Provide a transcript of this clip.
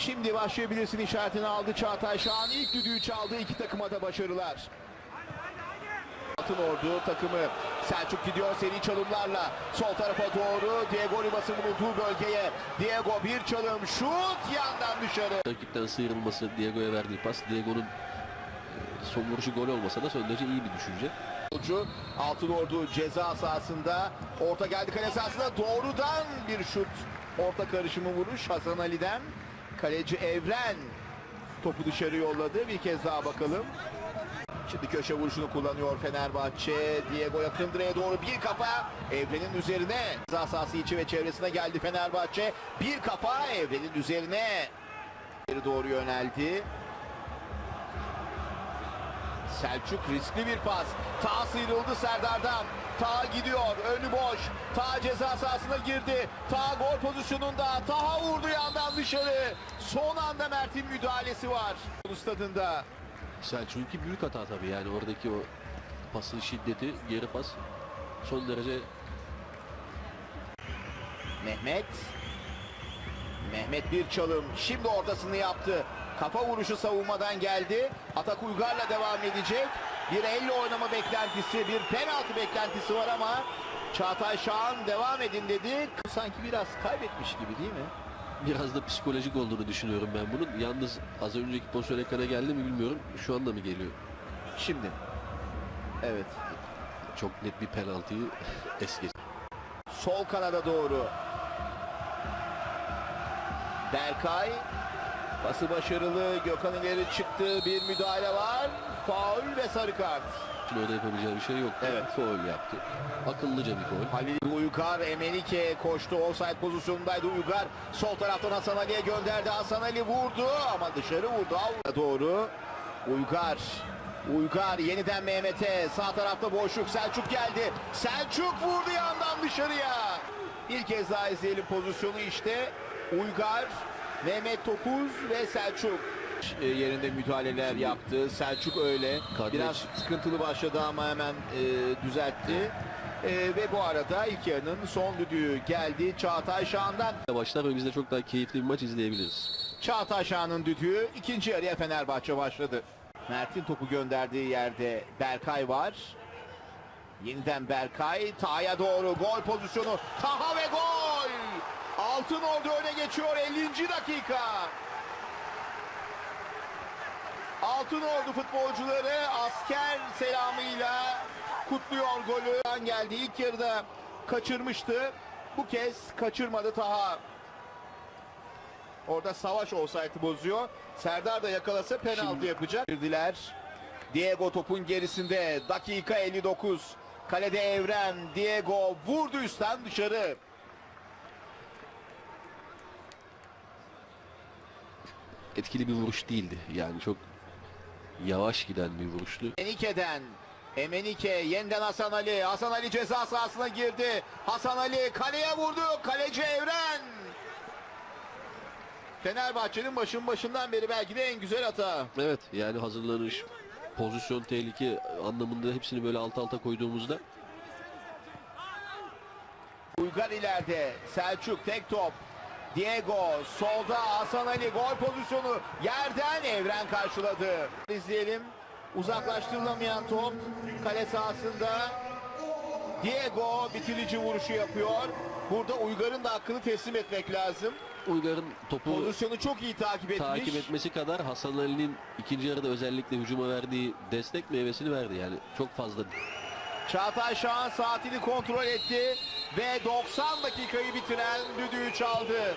Şimdi başlayabilirsin işaretini aldı Çağatay Şahan. ilk düdüğü çaldı. iki takıma da başarılar. Altın Ordu takımı Selçuk gidiyor seri çalımlarla sol tarafa doğru Diego Ribas'ın bulunduğu bölgeye Diego bir çalım şut yandan dışarı Rakipten sıyrılması, Diego'ya verdiği pas, Diego'nun e, son vuruşu gol olmasa da son derece iyi bir düşünce. Altın Ordu ceza sahasında orta geldi kale sahasına doğrudan bir şut orta karışımı vuruş Hasan Ali'den kaleci Evren topu dışarı yolladı bir kez daha bakalım Şimdi köşe vuruşunu kullanıyor Fenerbahçe. Diego yakın direğe doğru bir kafa Evren'in üzerine. Ceza sahası içi ve çevresine geldi Fenerbahçe. Bir kafa Evren'in üzerine. Geri doğru yöneldi. Selçuk riskli bir pas. Ta sıyrıldı Serdar'dan. Ta gidiyor. Önü boş. Ta ceza sahasına girdi. Ta gol pozisyonunda. Taha vurdu yandan dışarı. Son anda Mert'in müdahalesi var. Stadında. Selçuk'unki büyük hata tabii yani oradaki o pasın şiddeti, geri pas son derece Mehmet. Mehmet bir çalım. Şimdi ortasını yaptı. Kafa vuruşu savunmadan geldi. Atak Uygar'la devam edecek. Bir elle oynama beklentisi, bir penaltı beklentisi var ama Çağatay Şahan devam edin dedi. Sanki biraz kaybetmiş gibi değil mi? biraz da psikolojik olduğunu düşünüyorum ben bunun. Yalnız az önceki pozisyon ekrana geldi mi bilmiyorum. Şu anda mı geliyor? Şimdi. Evet. Çok net bir penaltıyı es geç. Sol kanada doğru. Berkay. Pası başarılı. Gökhan ileri çıktı. Bir müdahale var. Faul ve sarı kart. Orada yapabileceği bir şey yok. Evet. Foul yaptı. Akıllıca bir foul. Halil Uygar Emenike koştu. Offside pozisyonundaydı Uygar. Sol taraftan Hasan Ali'ye gönderdi. Hasan Ali vurdu ama dışarı vurdu. Avluya doğru. Uygar. Uygar yeniden Mehmet'e. Sağ tarafta boşluk. Selçuk geldi. Selçuk vurdu yandan dışarıya. Bir kez daha izleyelim pozisyonu işte. Uygar, Mehmet Topuz ve Selçuk e, yerinde müdahaleler yaptı. Selçuk öyle. Kardeş. Biraz sıkıntılı başladı ama hemen e, düzeltti. E, ve bu arada ilk yarının son düdüğü geldi Çağatay Şahan'dan. Başlar ve biz de çok daha keyifli bir maç izleyebiliriz. Çağatay Şahan'ın düdüğü ikinci yarıya Fenerbahçe başladı. Mert'in topu gönderdiği yerde Berkay var. Yeniden Berkay Taha'ya doğru gol pozisyonu. Taha ve gol! Altın Ordu öne geçiyor 50. dakika. Altın Ordu futbolcuları asker selamıyla kutluyor golü. Geldi ilk yarıda kaçırmıştı. Bu kez kaçırmadı Taha. Orada savaş olsaydı bozuyor. Serdar da yakalasa penaltı Şimdi- yapacak. Girdiler. Diego topun gerisinde. Dakika 59. Kalede Evren. Diego vurdu üstten dışarı. Etkili bir vuruş değildi. Yani çok yavaş giden bir vuruştu. Emenike'den. Emenike yeniden Hasan Ali. Hasan Ali ceza sahasına girdi. Hasan Ali kaleye vurdu. Kaleci Evren. Fenerbahçe'nin başın başından beri belki de en güzel hata. Evet yani hazırlanış, pozisyon tehlike anlamında hepsini böyle alt alta koyduğumuzda Uygar ileride. Selçuk tek top. Diego solda Hasan Ali gol pozisyonu yerden Evren karşıladı. İzleyelim. Uzaklaştırılamayan top kale sahasında. Diego bitirici vuruşu yapıyor. Burada Uygar'ın da hakkını teslim etmek lazım. Uygar'ın topu Pozisyonu çok iyi takip etmiş. takip etmesi kadar Hasan Ali'nin ikinci yarıda özellikle hücuma verdiği destek meyvesini verdi. Yani çok fazla Çağatay Şahan saatini kontrol etti ve 90 dakikayı bitiren düdüğü çaldı.